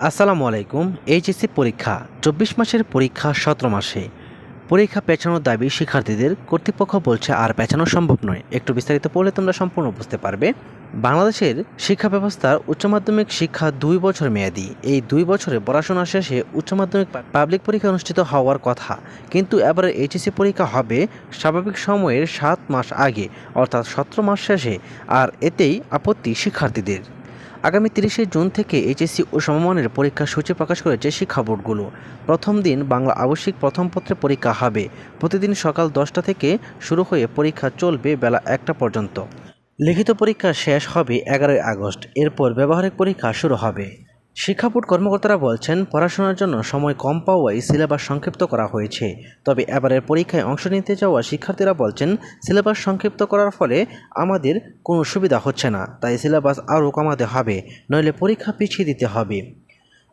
আসসালামু আলাইকুম, এইচএসসি পরীক্ষা, চব্বিশ মাসের পরীক্ষা সতেরো মাসে। পরীক্ষা পেছানোর দাবি শিক্ষার্থীদের, কর্তৃপক্ষ বলছে আর পেছানো সম্ভব নয়। একটু বিস্তারিত পড়লে তোমরা সম্পূর্ণ বুঝতে পারবে। বাংলাদেশের শিক্ষা ব্যবস্থার উচ্চ মাধ্যমিক শিক্ষা দুই বছর মেয়াদি। এই দুই বছরে পড়াশোনা শেষে উচ্চ মাধ্যমিক পাবলিক পরীক্ষা অনুষ্ঠিত হওয়ার কথা। কিন্তু এবারে এইচএসসি পরীক্ষা হবে স্বাভাবিক সময়ের সাত মাস আগে, অর্থাৎ সতেরো মাস শেষে। আর এতেই আপত্তি শিক্ষার্থীদের। আগামী তিরিশে জুন থেকে এইচএসসি ও সমমানের পরীক্ষার সূচি প্রকাশ করেছে শিক্ষা বোর্ডগুলো প্রথম দিন বাংলা আবশ্যিক প্রথম পত্রে পরীক্ষা হবে। প্রতিদিন সকাল দশটা থেকে শুরু হয়ে পরীক্ষা চলবে বেলা একটা পর্যন্ত। লিখিত পরীক্ষা শেষ হবে এগারোই আগস্ট। এরপর ব্যবহারিক পরীক্ষা শুরু হবে। শিক্ষা বোর্ড কর্মকর্তারা বলছেন, পড়াশোনার জন্য সময় কম পাওয়ায় সিলেবাস সংক্ষিপ্ত করা হয়েছে। তবে এবারের পরীক্ষায় অংশ নিতে যাওয়া শিক্ষার্থীরা বলছেন, সিলেবাস সংক্ষিপ্ত করার ফলে আমাদের কোনো সুবিধা হচ্ছে না, তাই সিলেবাস আরও কমাতে হবে, নইলে পরীক্ষা পিছিয়ে দিতে হবে।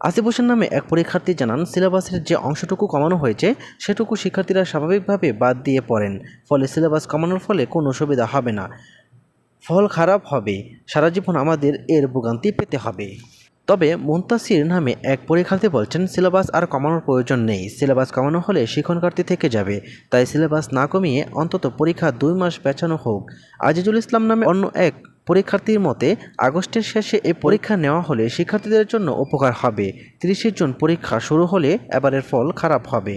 আসিফ হোসেন নামে এক পরীক্ষার্থী জানান, সিলেবাসের যে অংশটুকু কমানো হয়েছে, সেটুকু শিক্ষার্থীরা স্বাভাবিকভাবে বাদ দিয়ে পড়েন, ফলে সিলেবাস কমানোর ফলে কোনো সুবিধা হবে না। ফল খারাপ হবে, সারা জীবন আমাদের এর ভোগান্তি পেতে হবে। তবে মুন্তাসির নামে এক পরীক্ষার্থী বলছেন, সিলেবাস আর কমানোর প্রয়োজন নেই। সিলেবাস কমানো হলে শিক্ষণকার্থী থেকে যাবে। তাই সিলেবাস না কমিয়ে অন্তত পরীক্ষা দুই মাস পেছানো হোক। আজিজুল ইসলাম নামে অন্য এক পরীক্ষার্থীর মতে, আগস্টের শেষে এই পরীক্ষা নেওয়া হলে শিক্ষার্থীদের জন্য উপকার হবে। তিরিশে জুন পরীক্ষা শুরু হলে এবারের ফল খারাপ হবে।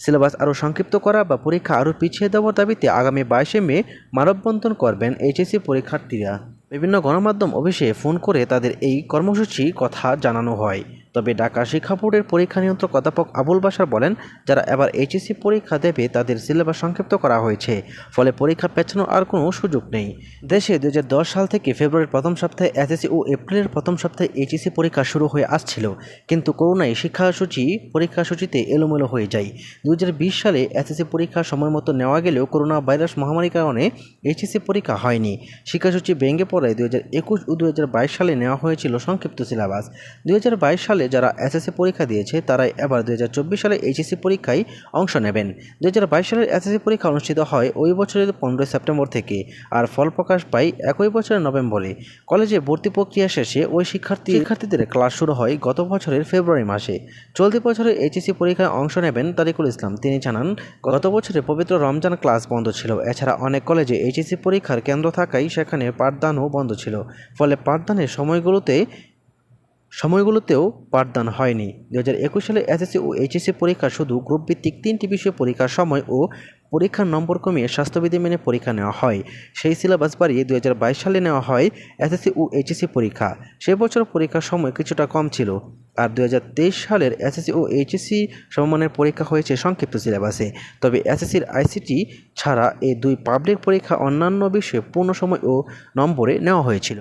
সিলেবাস আরও সংক্ষিপ্ত করা বা পরীক্ষা আরও পিছিয়ে দেওয়ার দাবিতে আগামী বাইশে মে মানববন্ধন করবেন এইচএসসি পরীক্ষার্থীরা। বিভিন্ন গণমাধ্যম অফিসে ফোন করে তাদের এই কর্মসূচি কথা জানানো হয়। তবে ঢাকা শিক্ষা বোর্ডের পরীক্ষা নিয়ন্ত্রক অধ্যাপক আবুল বাসার বলেন, যারা এবার এইচএসসি পরীক্ষা দেবে তাদের সিলেবাস সংক্ষিপ্ত করা হয়েছে, ফলে পরীক্ষা পেছানোর আর কোনো সুযোগ নেই। দেশে দু হাজার দশ সাল থেকে ফেব্রুয়ারির প্রথম সপ্তাহে এসএসসি ও এপ্রিলের প্রথম সপ্তাহে এইচএসসি পরীক্ষা শুরু হয়ে আসছিল, কিন্তু করোনায় শিক্ষাসূচি পরীক্ষাসূচিতে এলোমেলো হয়ে যায়। দু হাজার বিশ সালে এসএসসি পরীক্ষা সময় মতো নেওয়া গেলেও করোনা ভাইরাস মহামারীর কারণে এইচএসসি পরীক্ষা হয়নি। শিক্ষাসূচি ভেঙে পড়ায় দু হাজার একুশ ও দু হাজার বাইশ সালে নেওয়া হয়েছিল সংক্ষিপ্ত সিলেবাস। দুই হাজার বাইশ সালে যারা এসএসসি পরীক্ষা দিয়েছে, তারাই এবার দু হাজার চব্বিশ সালে এইচএসসি পরীক্ষায় অংশ নেবেন। দুই হাজার বাইশ সালের এসএসসি পরীক্ষা অনুষ্ঠিত হয় ওই বছরের পনেরোই সেপ্টেম্বর থেকে, আর ফল প্রকাশ পায় একই বছরের নভেম্বরে। কলেজে ভর্তি প্রক্রিয়া শেষে ওই শিক্ষার্থী শিক্ষার্থীদের ক্লাস শুরু হয় গত বছরের ফেব্রুয়ারি মাসে। চলতি বছরে এইচএসসি পরীক্ষায় অংশ নেবেন তারিকুল ইসলাম। তিনি জানান, গত বছরে পবিত্র রমজান ক্লাস বন্ধ ছিল। এছাড়া অনেক কলেজে এইচএসসি পরীক্ষার কেন্দ্র থাকায় সেখানে পাঠদানও বন্ধ ছিল। ফলে পাঠদানের সময়গুলোতে সময়গুলোতেও পাঠদান হয়নি। দু হাজার একুশ সালে এসএসসি ও এইচএসসি পরীক্ষা শুধু গ্রুপ ভিত্তিক তিনটি বিষয়ে পরীক্ষার সময় ও পরীক্ষার নম্বর কমিয়ে স্বাস্থ্যবিধি মেনে পরীক্ষা নেওয়া হয়। সেই সিলেবাস বাড়িয়ে দু হাজার বাইশ সালে নেওয়া হয় এসএসসি ও এইচএসসি পরীক্ষা। সে বছর পরীক্ষার সময় কিছুটা কম ছিল। আর দু হাজার তেইশ সালের এসএসসি ও এইচএসসি সমমানের পরীক্ষা হয়েছে সংক্ষিপ্ত সিলেবাসে তবে এসএসসির আইসিটি ছাড়া এই দুই পাবলিক পরীক্ষা অন্যান্য বিষয়ে পূর্ণ সময় ও নম্বরে নেওয়া হয়েছিল।